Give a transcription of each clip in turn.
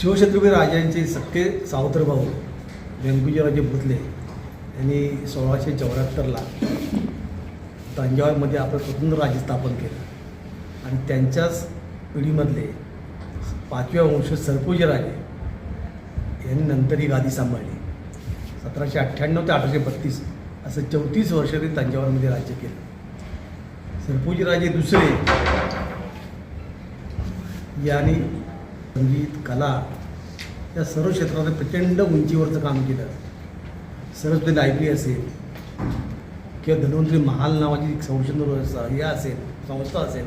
शिवछत्रपती राजांचे सख्खे सावत्र भाऊ व्यंकुजीराजे भुतले यांनी सोळाशे चौऱ्याहत्तरला तंजावरमध्ये आपलं स्वतंत्र राज्य स्थापन केलं. आणि त्यांच्याच पिढीमधले पाचव्या वंश सरपोजी राजे यांनी नंतर ही गादी सांभाळली. सतराशे अठ्ठ्याण्णव ते अठराशे बत्तीस असं चौतीस वर्ष ते तंजावरमध्ये राज्य केलं. सरपोजी राजे दुसरे यांनी संगीत कला या सर्व क्षेत्रात प्रचंड उंचीवरचं काम केलं. सरस्वती लायब्ररी असेल किंवा धन्वंतरी महाल नावाची एक संशोधन या असेल संस्था असेल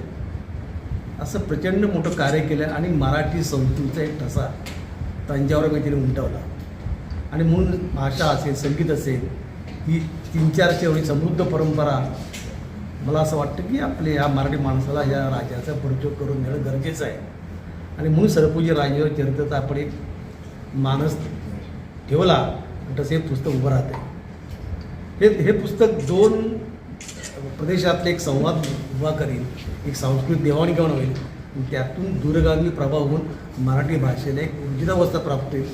असं प्रचंड मोठं कार्य केलं आणि मराठी संस्कृतीचा एक ठसा तंजावर तिने उमटवला. आणि म्हणून भाषा असेल संगीत असेल ही तीन चारशे एवढी समृद्ध परंपरा मला असं वाटतं की आपल्या ह्या मराठी माणसाला या राजाचा परिचय करून देणं गरजेचं आहे. आणि म्हणून सरपूजी राजावर चरित्राचा आपण एक मानस ठेवला तसं हे पुस्तक उभं राहते हे हे पुस्तक दोन प्रदेशातले एक संवाद उभा करेल एक सांस्कृतिक देवाणघेवाण होईल त्यातून दूरगामी प्रभाव होऊन मराठी भाषेला एक ऊर्जितावस्था प्राप्त होईल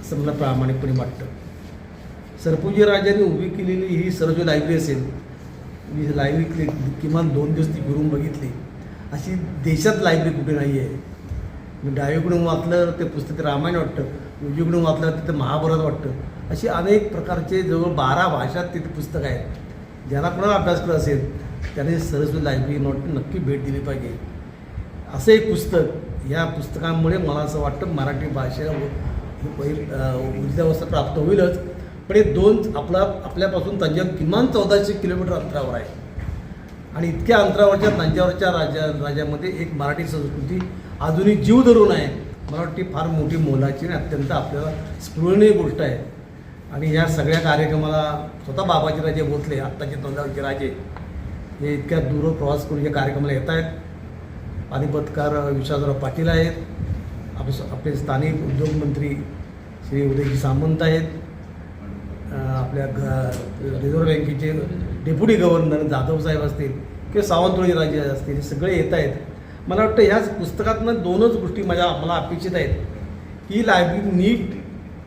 असं मला प्रामाणिकपणे वाटतं. सरपूजी राजाने उभी केलेली ही सर्व लायब्ररी असेल मी लायब्ररी किमान दोन दिवस ती फिरून बघितली अशी देशात लायब्ररी कुठे नाही आहे मी डावीकडून वाचलं ते पुस्तक रामायण वाटतं. उजवीकडून वाचलं तिथं महाभारत वाटतं. अशी अनेक प्रकारचे जवळ बारा भाषात तिथे पुस्तक आहेत. ज्याला कोणाला अभ्यास करत असेल त्याने सरस्वती लायब्ररी नोट नक्की भेट दिली पाहिजे. असं एक पुस्तक या पुस्तकामुळे मला असं वाटतं मराठी भाषेला ऊर्जावस्था प्राप्त होईलच. पण हे दोन आपला आपल्यापासून तंजावर किमान चौदाशे किलोमीटर अंतरावर आहे. आणि इतक्या अंतरावरच्या तंजावरच्या राजा राज्यामध्ये एक मराठी संस्कृती अजूनही जीव धरून आहे. मला वाटते फार मोठी मोलाची आणि अत्यंत आपल्याला स्फुरणीय गोष्ट आहे. आणि या सगळ्या कार्यक्रमाला स्वतः बाबाजी राजे भोसले आत्ताचे तंजावरचे राजे हे इतक्या दूर प्रवास करून या कार्यक्रमाला येत आहेत. पानिपतकार विश्वासराव पाटील आहेत. आपले आपले स्थानिक उद्योगमंत्री श्री उदयजी सामंत आहेत. आपल्या ग रिझर्व्ह बँकेचे डेप्युटी गव्हर्नर जाधव साहेब असतील किंवा सावंतवाडी राजे असतील सगळे येत आहेत. मला वाटतं ह्याच पुस्तकातनं दोनच गोष्टी माझ्या मला अपेक्षित आहेत. की लायब्ररी नीट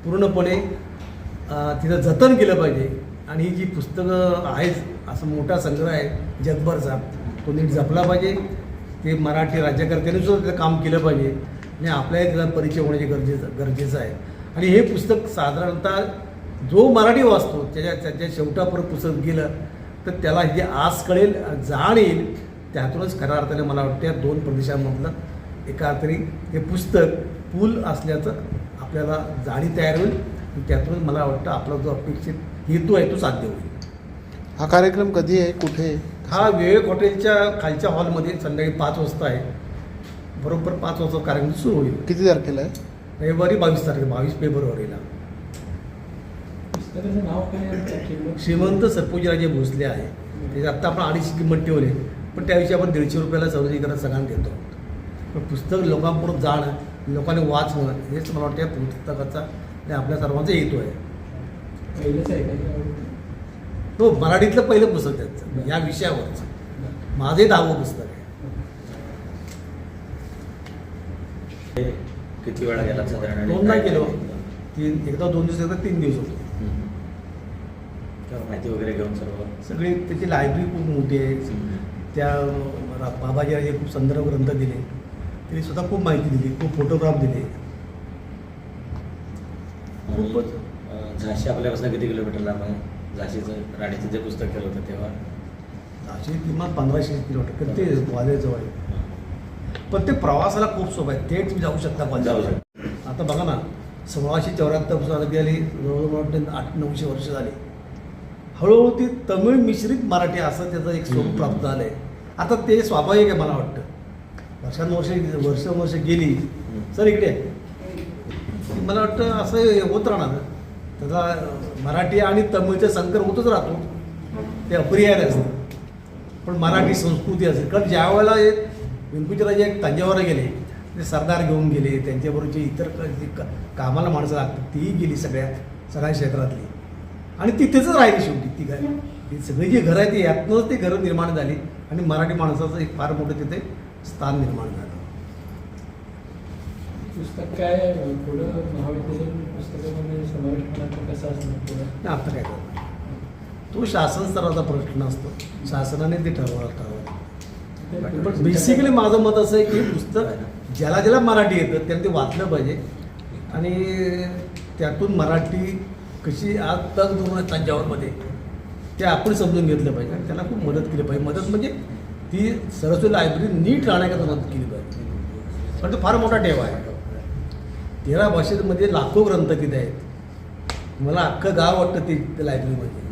पूर्णपणे तिचं तिथं जतन केलं पाहिजे. आणि ही जी पुस्तकं आहेत असं मोठा संग्रह आहे जगभरचा तो नीट जपला पाहिजे. ते मराठी राज्यकर्त्यांनी सुद्धा त्याचं काम केलं पाहिजे. आणि आपल्याही त्याचा परिचय होण्याचे गरजेचं गरजेचं आहे. आणि हे पुस्तक साधारणतः जो मराठी वाचतो त्याच्या त्याच्या शेवटापर्यंत पुस्तक गेलं तर त्याला ही आस कळेल जाण येईल त्यातूनच खऱ्या अर्थाने मला वाटतं या दोन प्रदेशामधलं एका अर्थाने हे पुस्तक पूल असल्याचं आपल्याला जाणी तयार होईल. आणि त्यातूनच मला वाटतं आपला जो अपेक्षित हेतू आहे तो साध्य होईल. हा कार्यक्रम कधी आहे? कुठे? हा विवेक हॉटेलच्या खालच्या हॉलमध्ये संध्याकाळी पाच वाजता आहे. बरोबर पाच वाजता कार्यक्रम सुरू होईल. किती तारखेला आहे? रविवारी बावीस तारीख बावीस फेब्रुवारीला. पुस्तकाचं नाव काय आहे? किंमत? श्रीमंत सरपोजीराजे भोसले आहे. त्याची आत्ता आपण अडीचशे किंमत ठेवली. पण त्याविषयी आपण दीडशे रुपयाला सर्वजीकरण सगळ्यांना देतो पण पुस्तक लोकांपुढं जाणं लोकांनी वाचणं हेच मला वाटतं या पुस्तकाचा आणि आपल्या सर्वांचा हेतू आहे. पहिलंच आहे का? तो मराठीतलं पहिलं पुस्तक त्यांचं. या विषयावरचं. माझे दहावं पुस्तक आहे. किती वेळा गेला दोनदा काय- गेलो तीन एकदा दोन दिवस एकदा तीन दिवस होतो. माहिती वगैरे घेऊन सर्व. सगळी त्याची लायब्ररी खूप मोठी आहे. त्या बाबाजीराजे खूप संदर्भ ग्रंथ दिले त्यांनी स्वतः खूप माहिती दिली खूप फोटोग्राफ दिले. खूपच झाशी आपल्यापासून किती किलोमीटर लांब आहे? झाशीचं राणीचं जे पुस्तक केलं होतं तेव्हा? असे किमान पंधराशे किलोमीटर ते ग्वाल्हेरजवळ आहे. पण ते प्रवासाला खूप सोपं आहे. थेट तुम्ही जाऊ शकता जाऊ ग्वाल्हेरला. शकतो. आता बघा ना सोळाशे चौऱ्याहत्तरपासून गेली जवळजवळ आठ नऊशे वर्ष झाली. हळूहळू ती तमिळ मिश्रित मराठी असं त्याचं एक स्वरूप. प्राप्त झालं आहे आता ते स्वाभाविक आहे मला वाटतं. वर्षानुवर्ष वर्षानुवर्ष गेली सर इकडे. मला वाटतं असं होत राहणार. त्याचा मराठी आणि तमिळचा संकर होतच राहतो. ते अपरिहार्य असतं पण मराठी संस्कृती असेल. कारण ज्या वेळेला हे व्यंकुचराजे एक तंजावरला गेले ते सरदार घेऊन गेले त्यांच्याबरोबरची इतर कामाला माणसं लागतात तीही गेली सगळ्या सगळ्या क्षेत्रातली. आणि तिथेच राहिली शेवटी ती काय ती सगळी जी घरं आहेत ती यातनंच ती घरं निर्माण झाली. आणि मराठी माणसाचं एक फार मोठं तिथे स्थान निर्माण झालं. पुस्तक काय पुढं महाविद्यालयीन पुस्तकामध्ये होण्याचं कसं असणार आता काय करणार? तो शासन स्तराचा प्रश्न असतो. शासनाने ते ठरवायला ठरवलं पण बेसिकली माझं मत असं आहे की पुस्तक ज्याला ज्याला मराठी येतं त्याने ते वाचलं पाहिजे. आणि त्यातून मराठी कशी आज तग धरून आहे तंजावरमध्ये ते आपण समजून घेतलं पाहिजे. आणि त्याला खूप मदत केली पाहिजे. मदत म्हणजे ती सरस्वती लायब्ररी नीट राहण्याकरता मदत केली पाहिजे. पण तो फार मोठा ठेवा आहे. तेरा भाषेमध्ये लाखो ग्रंथ किती आहेत. मला अख्खं गाव वाटतं ते त्या लायब्ररीमध्ये